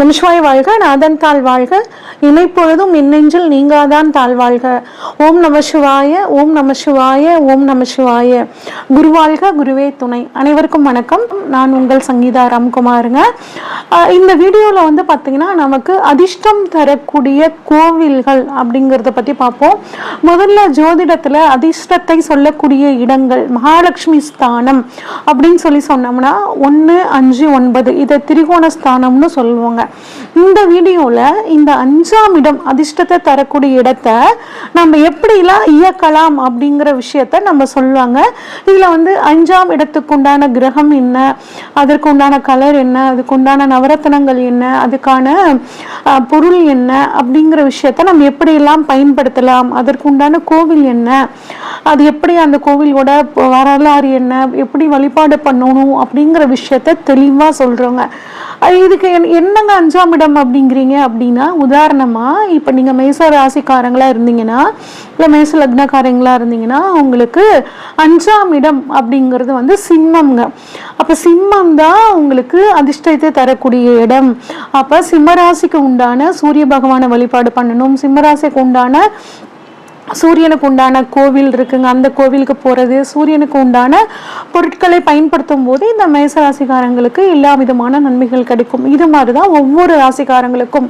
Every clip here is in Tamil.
நமசிவாய் வாழ்க நாதன் தாழ் வாழ்க. இமைப்பொழுதும் மின்னெஞ்சில் நீங்காதான் தாழ் வாழ்க. ஓம் நம சிவாய ஓம் நம சிவாய ஓம் நம சிவாய. குருவாழ்க குருவே துணை. அனைவருக்கும் வணக்கம். நான் உங்கள் சங்கீதா ராம்குமாருங்க. இந்த வீடியோவில் வந்து பார்த்தீங்கன்னா நமக்கு அதிர்ஷ்டம் தரக்கூடிய கோவில்கள் அப்படிங்கிறத பற்றி பார்ப்போம் முதல்ல ஜோதிடத்தில் அதிர்ஷ்டத்தை சொல்லக்கூடிய இடங்கள் மகாலட்சுமி ஸ்தானம் அப்படின்னு சொல்லி சொன்னோம்னா ஒன்று அஞ்சு ஒன்பது. இதை திரிகோண ஸ்தானம்னு சொல்லுவாங்க. இந்த வீடியோவில் இந்த அஞ்சாம் இடம் அதிர்ஷ்டத்தை தரக்கூடிய இடத்த நம்ம எப்படிலாம் இயக்கலாம் அப்படிங்கிற விஷயத்த நம்ம சொல்லுவாங்க. இதில் வந்து அஞ்சாம் இடத்துக்கு உண்டான கிரகம் என்ன? அதற்கு உண்டான கலர் என்ன? அதுக்கு உண்டான நவரத்தனங்கள் என்ன? அதுக்கான அஹ், பொருள் என்ன? அப்படிங்கிற விஷயத்த நம்ம எப்படியெல்லாம் பயன்படுத்தலாம்? அதற்கு உண்டான கோவில் என்ன? அது எப்படி அந்த கோவிலோட வரலாறு என்ன? எப்படி வழிபாடு பண்ணணும்? அப்படிங்கிற விஷயத்த தெளிவாக சொல்கிறோங்க இதுக்கு என்- என்னங்க அஞ்சாம் இடம் அப்படிங்கிறீங்க அப்படின்னா உதாரணமாக இப்போ நீங்கள் மேச ராசிக்காரங்களாக இருந்தீங்கன்னா இல்லை மேச லக்னக்காரங்களாக இருந்தீங்கன்னா உங்களுக்கு அஞ்சாம் இடம் அப்படிங்கிறது வந்து சிம்மம்ங்க. அப்போ சிம்மம் தான் உங்களுக்கு அதிர்ஷ்டத்தை தரக்கூடிய இடம். அப்போ சிம்மராசிக்கு உண்டான சூரிய பகவானை வழிபாடு பண்ணணும். சிம்மராசிக்கு உண்டான சூரியனுக்கு உண்டான கோவில் இருக்குங்க. அந்த கோவிலுக்கு போகிறது சூரியனுக்கு உண்டான பொருட்களை பயன்படுத்தும் போது இந்த மேச ராசிக்காரங்களுக்கு எல்லா விதமான நன்மைகள் கிடைக்கும். இது மாதிரி தான் ஒவ்வொரு ராசிக்காரங்களுக்கும்.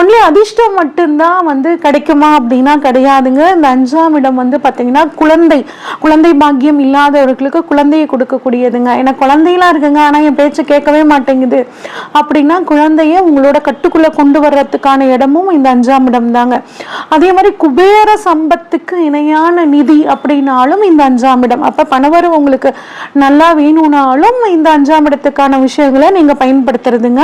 ஒன்லி அதிர்ஷ்டம் மட்டும்தான் வந்து கிடைக்குமா அப்படின்னா கிடையாதுங்க. இந்த அஞ்சாம் இடம் வந்து பார்த்தீங்கன்னா குழந்தை. குழந்தை பாக்கியம் இல்லாதவர்களுக்கு குழந்தையை கொடுக்கக்கூடியதுங்க. ஏன்னா குழந்தையெல்லாம் இருக்குங்க. ஆனால் என் பேச்சு கேட்கவே மாட்டேங்குது. அப்படின்னா குழந்தைய உங்களோட கட்டுக்குள்ளே கொண்டு வர்றதுக்கான இடமும் இந்த அஞ்சாம் இடம் தாங்க அதே மாதிரி குபேர சம்பத்துக்கு இணையான நிதி அப்படின்னாலும் இந்த அஞ்சாம் இடம். அப்ப பணவரம் உங்களுக்கு நல்லா வேணும்னாலும் இந்த அஞ்சாம் இடத்துக்கான விஷயங்களை நீங்க பயன்படுத்துறதுங்க.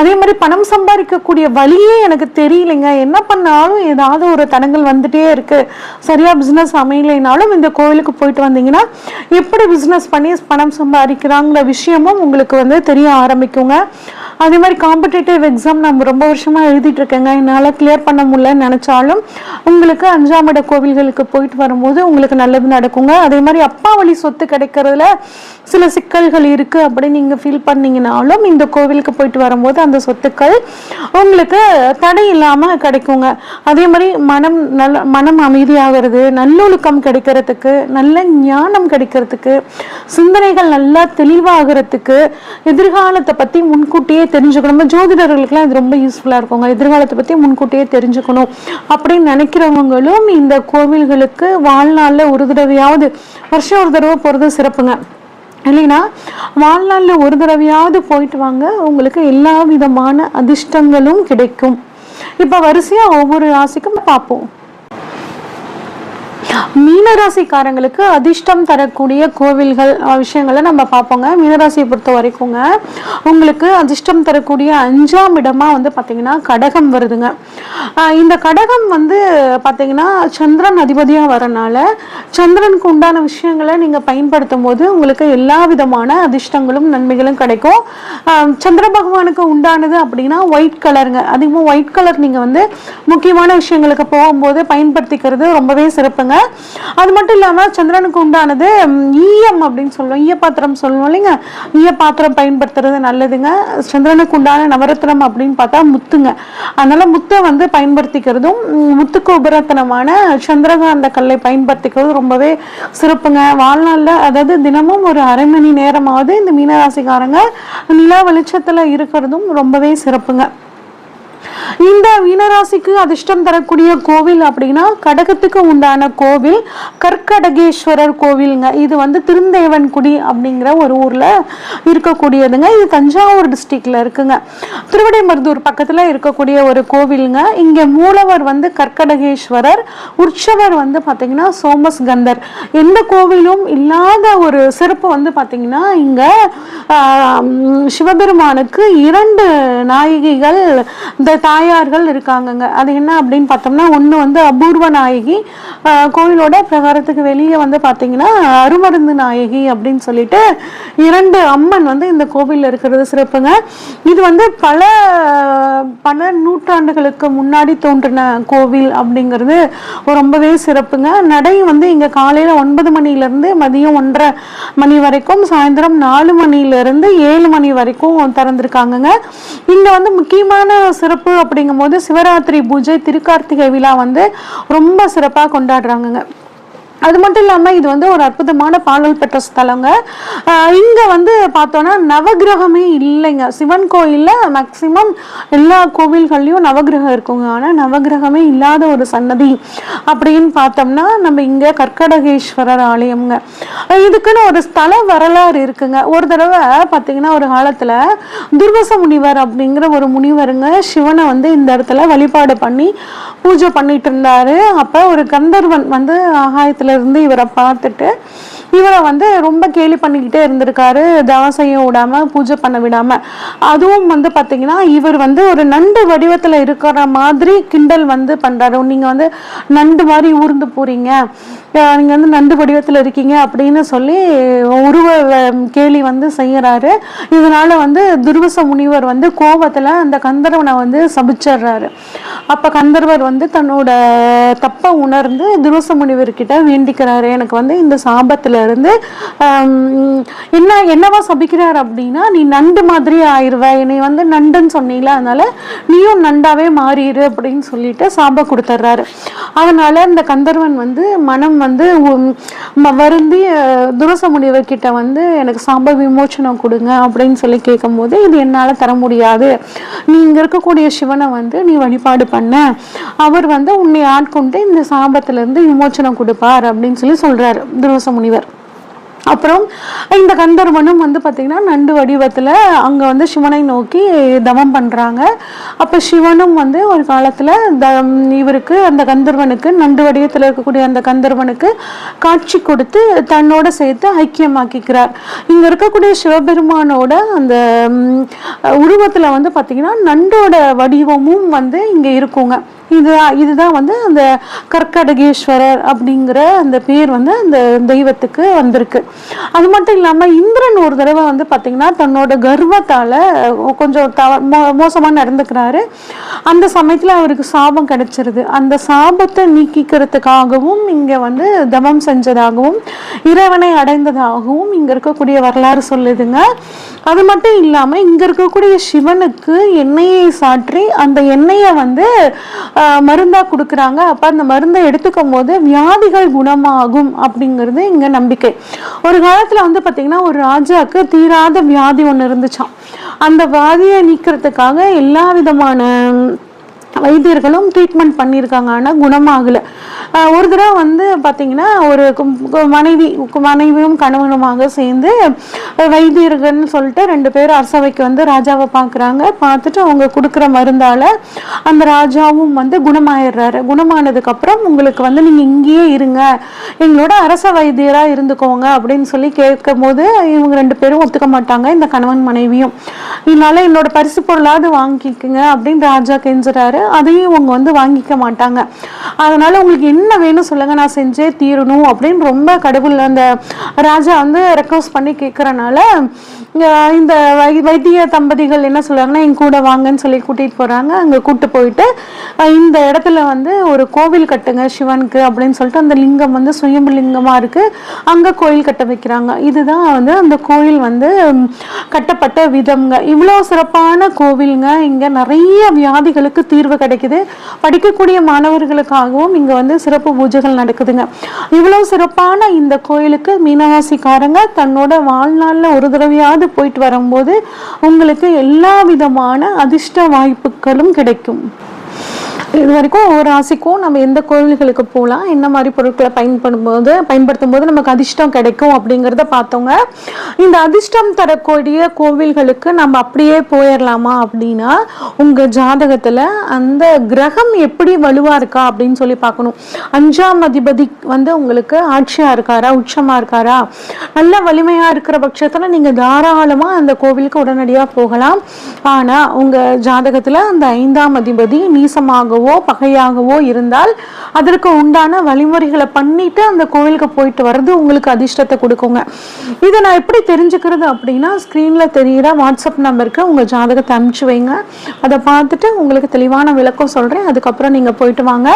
அதே மாதிரி பணம் சம்பாதிக்கக்கூடிய வழியே எனக்கு தெரியலைங்க. என்ன பண்ணாலும் ஏதாவது ஒரு தடங்கள் வந்துட்டே இருக்கு. சரியா பிசினஸ் அமையலைனாலும் இந்த கோவிலுக்கு போயிட்டு வந்தீங்கன்னா எப்படி பிசினஸ் பண்ணி பணம் சம்பாதிக்கிறாங்கிற விஷயமும் உங்களுக்கு வந்து தெரிய ஆரம்பிக்குங்க. அதே மாதிரி காம்படேட்டிவ் எக்ஸாம் நம்ம ரொம்ப வருஷமாக எழுதிட்டு இருக்கேங்க. என்னால் கிளியர் பண்ண முடியலன்னு நினச்சாலும் உங்களுக்கு அஞ்சாம் இட கோவில்களுக்கு போயிட்டு வரும்போது உங்களுக்கு நல்லது நடக்குங்க. அதே மாதிரி அப்பா வழி சொத்து கிடைக்கிறதுல சில சிக்கல்கள் இருக்குது அப்படின்னு நீங்கள் ஃபீல் பண்ணீங்கனாலும் இந்த கோவிலுக்கு போயிட்டு வரும்போது அந்த சொத்துக்கள் உங்களுக்கு தடை இல்லாமல் கிடைக்குங்க. அதே மாதிரி மனம் நல்ல மனம் அமைதியாகிறது நல்லொழுக்கம் கிடைக்கிறதுக்கு நல்ல ஞானம் கிடைக்கிறதுக்கு சிந்தனைகள் நல்லா தெளிவாகிறதுக்கு எதிர்காலத்தை பற்றி முன்கூட்டியே தெரிஞ்சுக்கணும். நம்ம ஜோதிடர்களுக்கெல்லாம் இது ரொம்ப யூஸ்ஃபுல்லா இருக்குங்க. எதிர்காலத்தை பத்தி முன்கூட்டியே தெரிஞ்சுக்கணும். அப்படின்னு நினைக்கிறவங்களும் இந்த கோவில்களுக்கு வாழ்நாளில் ஒரு தடவையாவது வருஷம் ஒரு தடவை போறது சிறப்புங்க. இல்லைன்னா வாழ்நாளில் ஒரு தடவையாவது போயிட்டு வாங்க. உங்களுக்கு எல்லா விதமான அதிர்ஷ்டங்களும் கிடைக்கும். இப்போ வரிசையாக ஒவ்வொரு ராசிக்கும் பார்ப்போம். மீனராசிக்காரங்களுக்கு அதிர்ஷ்டம் தரக்கூடிய கோவில்கள் விஷயங்களை நம்ம பார்ப்போங்க. மீனராசியை பொறுத்த வரைக்குங்க உங்களுக்கு அதிர்ஷ்டம் தரக்கூடிய அஞ்சாம் இடமா வந்து பார்த்தீங்கன்னா கடகம் வருதுங்க. இந்த கடகம் வந்து பார்த்தீங்கன்னா சந்திரன் அதிபதியாக வரனால சந்திரனுக்கு உண்டான விஷயங்களை நீங்கள் பயன்படுத்தும் போது உங்களுக்கு எல்லா விதமான அதிர்ஷ்டங்களும் நன்மைகளும் கிடைக்கும். சந்திர பகவானுக்கு உண்டானது அப்படின்னா ஒயிட் கலருங்க அதிகமாக ஒயிட் கலர் நீங்கள் வந்து முக்கியமான விஷயங்களுக்கு போகும்போது பயன்படுத்திக்கிறது ரொம்பவே சிறப்புங்க. அது மட்டும் இல்லாமல் சந்திரனுக்கு உண்டானது ஈயம் அப்படின்னு சொல்லுவோம். ஈய பாத்திரம் சொல்லுவோம் இல்லைங்க? ஈய பாத்திரம் பயன்படுத்துறது நல்லதுங்க. சந்திரனுக்கு உண்டான நவரத்னம் அப்படின்னு பார்த்தா முத்துங்க. அதனால முத்தை வந்து பயன்படுத்திக்கிறதும் முத்துக்கு உபரத்தனமான சந்திரகாந்த கல்லை பயன்படுத்திக்கிறது ரொம்பவே சிறப்புங்க. வாழ்நாளில் அதாவது தினமும் ஒரு அரை மணி நேரமாவது இந்த மீனராசிக்காரங்க நில வெளிச்சத்தில் இருக்கிறதும் ரொம்பவே சிறப்புங்க. இந்த மீனராசிக்கு அதிர்ஷ்டம் தரக்கூடிய கோவில் அப்படின்னா கடகத்துக்கு உண்டான கோவில் கற்கடகேஸ்வரர் கோவிலுங்க. இது வந்து திருந்தேவன்குடி அப்படிங்கிற ஒரு ஊர்ல இருக்கக்கூடியதுங்க. இது தஞ்சாவூர் டிஸ்ட்ரிக்ட்ல இருக்குங்க. திருவிடைமருதூர் பக்கத்துல இருக்கக்கூடிய ஒரு கோவிலுங்க. இங்க மூலவர் வந்து கற்கடகேஸ்வரர் உற்சவர் வந்து பாத்தீங்கன்னா சோமஸ் கந்தர் எந்த கோவிலும் இல்லாத ஒரு சிறப்பு வந்து பாத்தீங்கன்னா இங்க ஆஹ், சிவபெருமானுக்கு இரண்டு நாயகிகள் இந்த தாயார்கள் இருக்காங்கங்க. அது என்ன அப்படின்னு பார்த்தோம்னா ஒன்று வந்து அபூர்வ நாயகி கோயிலோட பிரகாரத்துக்கு வெளியே வந்து பார்த்தீங்கன்னா அருமருந்து நாயகி அப்படின்னு சொல்லிட்டு இரண்டு அம்மன் வந்து இந்த கோவிலில் இருக்கிறது சிறப்புங்க. இது வந்து பல பல நூற்றாண்டுகளுக்கு முன்னாடி தோன்றின கோவில் அப்படிங்கிறது ரொம்பவே சிறப்புங்க. நடை வந்து இங்கே காலையில் ஒன்பது மணிலேருந்து மதியம் ஒன்றரை மணி வரைக்கும் சாயந்தரம் நாலு மணிலேருந்து ஏழு மணி வரைக்கும் திறந்துருக்காங்கங்க. இங்கே வந்து முக்கியமான சிறப்பு அப்படிங்கும்போது சிவராத்திரி பூஜை திருக்கார்த்திகை விழா வந்து ரொம்ப சிறப்பாக கொண்டாடுறாங்கங்க. அது மட்டும் இல்லாமல் இது வந்து ஒரு அற்புதமான பாடல் பெற்ற ஸ்தலங்க. இங்கே வந்து பார்த்தோன்னா நவகிரகமே இல்லைங்க. சிவன் கோயிலில் மேக்சிமம் எல்லா கோவில்கள்லையும் நவகிரகம் இருக்குங்க. ஆனால் நவகிரகமே இல்லாத ஒரு சன்னதி அப்படின்னு பார்த்தோம்னா நம்ம இங்கே கற்கடகேஸ்வரர் ஆலயம்ங்க. இதுக்குன்னு ஒரு ஸ்தல வரலாறு இருக்குங்க. ஒரு தடவை பார்த்தீங்கன்னா ஒரு காலத்தில் துர்வச முனிவர் அப்படிங்கிற ஒரு முனிவருங்க சிவனை வந்து இந்த இடத்துல வழிபாடு பண்ணி பூஜை பண்ணிட்டு இருந்தாரு. அப்போ ஒரு கந்தர்வன் வந்து ஆகாயத்தில் இருந்து இவரை பார்த்துட்டு இவரை வந்து ரொம்ப கேலி பண்ணிக்கிட்டே இருந்திருக்காரு. தவம் செய்ய விடாம பூஜை பண்ண விடாம. அதுவும் வந்து பார்த்தீங்கன்னா இவர் வந்து ஒரு நண்டு வடிவத்தில் இருக்கிற மாதிரி கிண்டல் வந்து பண்றாரு. நீங்க வந்து நண்டு மாதிரி ஊர்ந்து போறீங்க. நீங்கள் நீங்க வந்து நண்டு வடிவத்தில் இருக்கீங்க அப்படின்னு சொல்லி உருவ கேலி வந்து செய்யறாரு. இதனால வந்து துர்வச முனிவர் வந்து கோபத்தில் அந்த கந்தர்வனை வந்து சபிச்சிடுறாரு. அப்ப கந்தர்வர் வந்து தன்னோட தப்பை உணர்ந்து துர்வச முனிவர்கிட்ட வேண்டிக்கிறாரு. எனக்கு வந்து இந்த சாபத்தில் இருந்து என்ன என்னவா சபிக்கிறார் அப்படின்னா நீ நண்டு மாதிரி ஆயிடுவ என்னை வந்து நண்டுன்னு சொன்னீங்களா அதனால நீயும் நண்டாவே மாறிடு அப்படின்னு சொல்லிட்டு சாபம் கொடுத்துட்றாரு அதனால இந்த கந்தர்வன் வந்து மனம் வந்து வருந்தி துரச முனிவர்கிட்ட வந்து எனக்கு சாப விமோச்சனம் கொடுங்க அப்படின்னு சொல்லி கேட்கும்போது இது என்னால் தர முடியாது. நீ இங்கே இருக்கக்கூடிய சிவனை வந்து நீ வழிபாடு பண்ண. அவர் வந்து உன்னை ஆட்கொண்டு இந்த சாபத்திலேருந்து விமோச்சனம் கொடுப்பார் அப்படின்னு சொல்லி சொல்கிறார் துருவச முனிவர் அப்புறம் இந்த கந்தர்வனும் வந்து பார்த்திங்கன்னா நண்டு வடிவத்தில் அங்கே வந்து சிவனை நோக்கி தவம் பண்ணுறாங்க அப்போ சிவனும் வந்து ஒரு காலத்தில் த இவருக்கு அந்த கந்தர்வனுக்கு நண்டு வடிவத்தில் இருக்கக்கூடிய அந்த கந்தர்வனுக்கு காட்சி கொடுத்து தன்னோட சேர்த்து ஐக்கியமாக்கிக்கிறார். இங்கே இருக்கக்கூடிய சிவபெருமானோட அந்த உருவத்தில் வந்து பார்த்திங்கன்னா நண்டோட வடிவமும் வந்து இங்கே இருக்குங்க. இது இதுதான் வந்து அந்த கற்கடகேஸ்வரர் அப்படிங்கிற அந்த பேர் வந்து அந்த தெய்வத்துக்கு வந்திருக்கு. அது மட்டும் இல்லாமல் இந்திரன் ஒரு தடவை வந்து பார்த்திங்கன்னா தன்னோட கர்வத்தால் கொஞ்சம் தவ மோ மோசமாக நடந்துக்கிறாரு. அந்த சமயத்தில் அவருக்கு சாபம் கிடைச்சிருது. அந்த சாபத்தை நீக்கிக்கிறதுக்காகவும் இங்கே வந்து தவம் செஞ்சதாகவும் இறைவனை அடைந்ததாகவும் இங்கே இருக்கக்கூடிய வரலாறு சொல்லுதுங்க. அது மட்டும் இல்லாமல் இங்கே இருக்கக்கூடிய சிவனுக்கு எண்ணெயை சாற்றி அந்த எண்ணெயை வந்து மருந்தாக மருந்தா கொடுக்குறாங்க. அப்போ அந்த மருந்தை எடுத்துக்கும் போது வியாதிகள் குணமாகும் அப்படிங்கிறது இங்கே நம்பிக்கை. ஒரு காலத்தில் வந்து பார்த்திங்கன்னா ஒரு ராஜாவுக்கு தீராத வியாதி ஒன்று இருந்துச்சான் அந்த வியாதியை நீக்கிறதுக்காக எல்லா விதமான வைத்தியர்களும் ட்ரீட்மெண்ட் பண்ணியிருக்காங்க. ஆனால் குணமாகலை. ஒரு தடவை வந்து பார்த்தீங்கன்னா ஒரு மனைவி மனைவியும் கணவனுமாக சேர்ந்து வைத்தியர்கள்னு சொல்லிட்டு ரெண்டு பேரும் அரசவைக்கு வந்து ராஜாவை பார்க்குறாங்க பார்த்துட்டு அவங்க கொடுக்குற மருந்தால் அந்த ராஜாவும் வந்து குணமாயிடுறாரு. குணமானதுக்கப்புறம் உங்களுக்கு வந்து நீங்கள் இங்கேயே இருங்க. எங்களோட அரச வைத்தியராக இருந்துக்கோங்க அப்படின்னு சொல்லி கேட்கும் போது இவங்க ரெண்டு பேரும் ஒத்துக்க மாட்டாங்க. இந்த கணவன் மனைவியும். இதனால என்னோட பரிசு பொருளாவது வாங்கிக்கோங்க அப்படின்னு ராஜா கெஞ்சுறாரு. அதையும் இவங்க வந்து வாங்கிக்க மாட்டாங்க. அதனால உங்களுக்கு என்ன என்ன வேணும் சொல்லுங்க நான் செஞ்சே தீரணும் அப்படின்னு ரொம்ப கடவுள் அந்த ராஜா வந்து ரெக்வஸ்ட் பண்ணி கேட்கறனால இந்த வை வைத்திய தம்பதிகள் என்ன சொல்கிறாங்கன்னா என் கூட வாங்கன்னு சொல்லி கூட்டிகிட்டு போகிறாங்க அங்கே கூப்பிட்டு போயிட்டு இந்த இடத்துல வந்து ஒரு கோவில் கட்டுங்க சிவனுக்கு அப்படின்னு சொல்லிட்டு அந்த லிங்கம் வந்து சுயம்பு லிங்கமாக இருக்குது அங்கே கோயில் கட்ட வைக்கிறாங்க. இதுதான் வந்து அந்த கோயில் வந்து கட்டப்பட்ட விதம்ங்க. இவ்வளோ சிறப்பான கோவிலுங்க. இங்கே நிறைய வியாதிகளுக்கு தீர்வு கிடைக்குது. படிக்கக்கூடிய மாணவர்களுக்காகவும் இங்கே வந்து சிறப்பு பூஜைகள் நடக்குதுங்க. இவ்வளோ சிறப்பான இந்த கோயிலுக்கு மீனவாசிக்காரங்க தன்னோட வாழ்நாளில் ஒரு தடவையாவது போயிட்டு வரும்போது உங்களுக்கு எல்லா விதமான அதிர்ஷ்ட வாய்ப்புகளும் கிடைக்கும். இது வரைக்கும் ஒவ்வொரு ராசிக்கும் நம்ம எந்த கோவில்களுக்கு போகலாம் என்ன மாதிரி பொருட்களை பயன்படும் போது பயன்படுத்தும் போது நமக்கு அதிர்ஷ்டம் கிடைக்கும் அப்படிங்கிறத பார்த்தோங்க. இந்த அதிர்ஷ்டம் தரக்கூடிய கோவில்களுக்கு நம்ம அப்படியே போயிடலாமா அப்படின்னா உங்கள் ஜாதகத்தில் அந்த கிரகம் எப்படி வலுவாக இருக்கா அப்படின்னு சொல்லி பார்க்கணும். அஞ்சாம் அதிபதி வந்து உங்களுக்கு ஆட்சியாக இருக்காரா உச்சமாக இருக்காரா? நல்ல வலிமையாக இருக்கிற பட்சத்தில் நீங்கள் தாராளமாக அந்த கோவிலுக்கு உடனடியாக போகலாம். ஆனால் உங்கள் ஜாதகத்தில் அந்த ஐந்தாம் அதிபதி நீசமாகவும் நீசமாகவோ பகையாகவோ இருந்தால் அதற்கு உண்டான வழிமுறைகளை பண்ணிட்டு அந்த கோவிலுக்கு போயிட்டு வர்றது உங்களுக்கு அதிர்ஷ்டத்தை கொடுக்குங்க. இதை நான் எப்படி தெரிஞ்சுக்கிறது அப்படின்னா ஸ்க்ரீனில் தெரிகிற வாட்ஸ்அப் நம்பருக்கு உங்கள் ஜாதகத்தை அனுப்பிச்சு வைங்க. அதை பார்த்துட்டு உங்களுக்கு தெளிவான விளக்கம் சொல்கிறேன் அதுக்கப்புறம் நீங்கள் போயிட்டு வாங்க.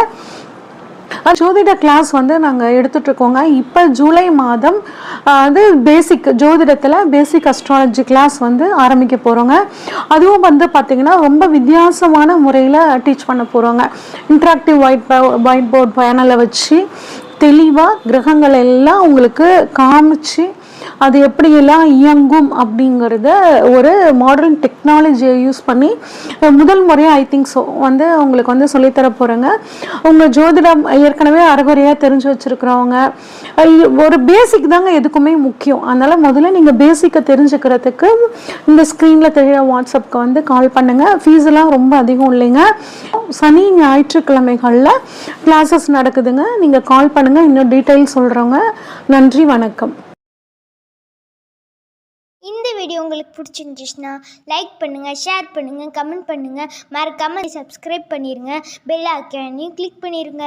ஜோதிட கிளாஸ் வந்து நாங்கள் எடுத்துட்ருக்கோங்க இப்போ ஜூலை மாதம் வந்து அது பேசிக் ஜோதிடத்தில் பேசிக் அஸ்ட்ராலஜி கிளாஸ் வந்து ஆரம்பிக்க போகிறோங்க அதுவும் வந்து பார்த்திங்கன்னா ரொம்ப வித்தியாசமான முறையில் டீச் பண்ண போகிறோங்க இன்ட்ராக்டிவ் ஒயிட் ஒயிட் போர்ட் பேனலை வச்சு தெளிவாக கிரகங்கள் எல்லாம் உங்களுக்கு காமிச்சு அது எப்படியெல்லாம் இயங்கும் அப்படிங்கிறத ஒரு மாடர்ன் டெக்னாலஜியை யூஸ் பண்ணி முதல் முறையாக ஐ திங்க் ஸோ வந்து உங்களுக்கு வந்து சொல்லித்தர போகிறேங்க உங்கள் ஜோதிடம் ஏற்கனவே அறகுறையாக தெரிஞ்சு வச்சுருக்கிறவங்க ஒரு பேசிக் தாங்க எதுக்குமே முக்கியம். அதனால் முதல்ல நீங்கள் பேசிக்கை தெரிஞ்சுக்கிறதுக்கு இந்த ஸ்க்ரீனில் தெரியிற வாட்ஸ்அப்க்கு வந்து கால் பண்ணுங்கள் ஃபீஸ் எல்லாம் ரொம்ப அதிகம் இல்லைங்க. சனி ஞாயிற்றுக்கிழமைகளில் கிளாஸஸ் நடக்குதுங்க. நீங்கள் கால் பண்ணுங்கள் இன்னும் டீட்டெயில் சொல்கிறவங்க நன்றி வணக்கம். உங்களுக்கு பிடிச்சிருந்துச்சுன்னா லைக் பண்ணுங்கள் ஷேர் பண்ணுங்கள் கமெண்ட் பண்ணுங்கள் மறக்காமல் சப்ஸ்கிரைப் பண்ணிடுங்க பெல் ஐக்கானையும் கிளிக் பண்ணிடுங்க